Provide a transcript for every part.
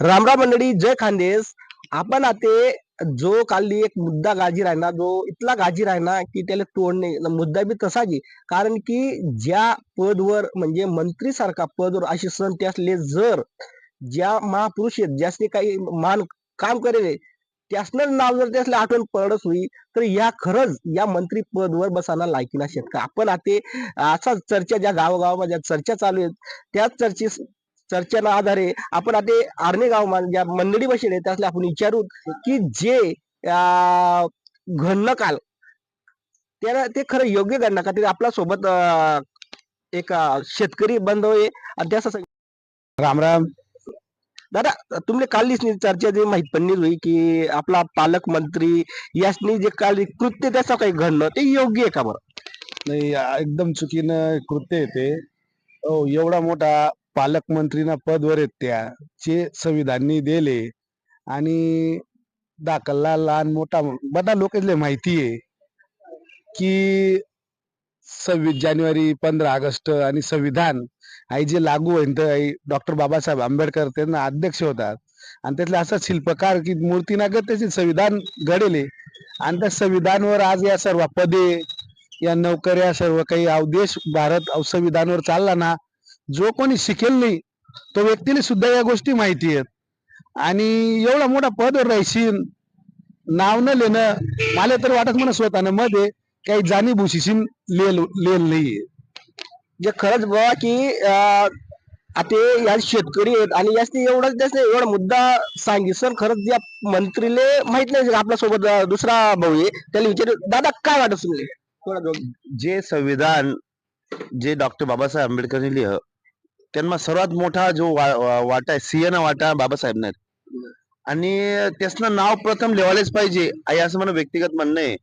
रामराम मंडळी जय खानदेश. आपण आता जो काल एक मुद्दा गाजी राहिना जो इतला गाजी राहिना की त्याला तोडणे मुद्दा बी तसाच आहे. कारण की ज्या पदवर म्हणजे मंत्री सारखा पदवर अशी सण त्यासले जर ज्या महापुरुष आहेत ज्यासने काही मान काम करेल त्यासनं नाव जर त्यासले आठवण पडत होई तर या खरंच या मंत्री पदवर बसाना लायकी नसत का आपण आता असा चर्चा ज्या गावोगावामध्ये ज्या चर्चा चालू आहेत त्याच चर्चे चर्चेना आधारे आपण आता आर्णे गाव ज्या मंडळी बसले त्यासले आपण विचारू की जे घडणं काल त्याला ते खरं योग्य घडणं का? ते आपल्यासोबत एक शेतकरी त्याचा सग- राम राम. दादा तुम्ही काल चर्चा जी माहीत पडली होई की आपला पालकमंत्री यासनी जे काल कृत्य त्याचं काही घडणं ते योग्य आहे का बरं? नाही एकदम चुकीनं कृत्य आहे ते. हो एवढा मोठा पालकमंत्रीना पदवर आहेत त्या जे संविधाननी दिले. आणि दाखलला लहान मोठा बदा लोकांना माहिती आहे की सव्वीस जानेवारी पंधरा ऑगस्ट आणि संविधान आई जे लागू आहे तर डॉक्टर बाबासाहेब आंबेडकर त्यांना अध्यक्ष होतात. आणि त्यातले असा शिल्पकार की मूर्तीनागत त्याचे संविधान घडेले. आणि त्या संविधानवर आज या सर्व पदे या नोकऱ्या सर्व काही अवदेश भारत संविधानवर चालला ना जो कोणी शिकेल नाही तो व्यक्तीला सुद्धा या गोष्टी माहिती आहेत. आणि एवढा मोठा पदवर राहशील नाव न लिहिणं मला तर वाटत म्हणा स्वतःनं मध्ये काही जाणीभूशीशी लिहिल लिहिलं नाहीये. जे खरंच बघा की अं, आता या शेतकरी आहेत आणि यासनी एवढंच त्यासनी एवढा मुद्दा सांगितलं. खरंच या मंत्रीले माहीत नाही आपल्यासोबत दुसरा भाऊ आहे त्याला विचार दादा काय वाटत तुम्ही जे संविधान जे डॉक्टर बाबासाहेब आंबेडकरने लिह त्यांना सर्वात मोठा जो वा- वा- वाटा आहे सिंहना वाटा बाबासाहेबना आणि त्याचं नाव प्रथम लिवायलाच पाहिजे आई असं मला व्यक्तिगत म्हणणं आहे.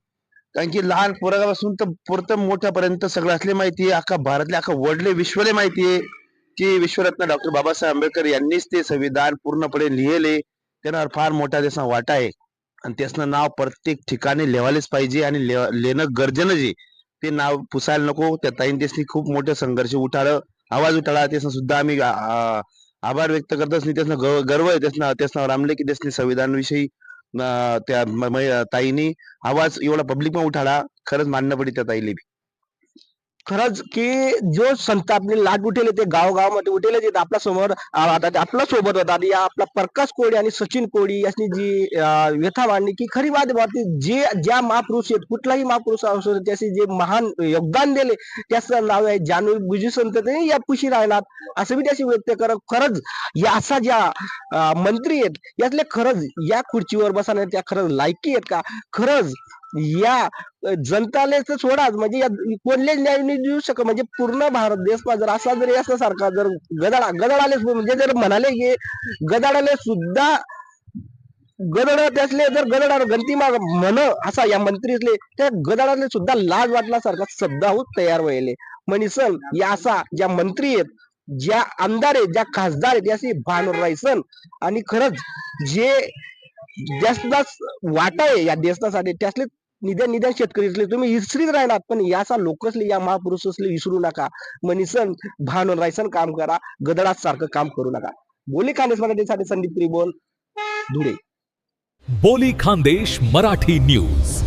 कारण की लहान पोरापासून तर प्रथम मोठ्यापर्यंत सगळं असले माहिती आहे अख्खा भारतले अख्खा वर्ल्डले विश्वले माहिती आहे की विश्वरत्न डॉक्टर बाबासाहेब आंबेडकर यांनीच ते संविधान पूर्णपणे लिहिले त्यांना फार मोठा त्याचा वाटा आहे. आणि त्याचं नाव प्रत्येक ठिकाणी लिवायलाच पाहिजे आणि लेणं गरजेनं जे ते नाव पुसायला नको त्या ताईन त्यासनी खूप मोठं संघर्ष उठाळं आवाज उठाळा त्यासनं सुद्धा आम्ही आभार व्यक्त करत असणे त्यासनं ग- गर्व आहे. त्यासनं त्यासनं रामले की त्यासनी संविधान विषयी त्या ताईनी आवाज एवढा पब्लिकमध्ये उठाळा खरंच मान्य पडी त्या ताईले बी. खरंच की जो संत आपले लाट उठेले ते गावगावामध्ये उठेले ते आपल्यासमोर आपल्यासोबत होता. या आपला प्रकाश कोळी आणि सचिन कोळी यांनी जी व्यथा मांडली की खरी बात आहे जे ज्या महापुरुष आहेत कुठलाही महापुरुष असो त्याचे जे महान योगदान दिले त्याचं नाव आहे जानू बुजी संत. ते या पुशी राहणार असं मी त्याशी व्यक्त करत खरंच या असा ज्या मंत्री आहेत यातले खरंच या खुर्चीवर बसण्यात त्या खरंच लायकी आहेत का? खरंच या जनताले तर सोडाच म्हणजे या कोणलेच न्याय नाही देऊ शकत. म्हणजे पूर्ण भारत देश जर असा जर यासारखा जर गदाडा गदाडाले म्हणजे जर म्हणाले की गदाडाले सुद्धा गदड त्यासले जर गदडा गणती माग म्हण असा या मंत्रीसले त्या गदाडाले सुद्धा लाज वाटल्यासारखा शब्द तयार व्हायले. म्हणीसन या असा ज्या मंत्री आहेत ज्या आमदार आहेत ज्या खासदार आहेत याची भान राहायसन आणि खरंच जे जास्त वाटा आहे या देशासाठी त्यासले निदान निदान शेतकरी तुम्ही विसरीत राहणार पण याचा लोकसले या महापुरुषसले विसरू नका. मनीसन भान रायसन काम करा गदडात सारखं काम करू नका. बोली खानेस मराठीसाठी संदीप त्रिबोल धुळे. बोली खानदेश मराठी न्यूज.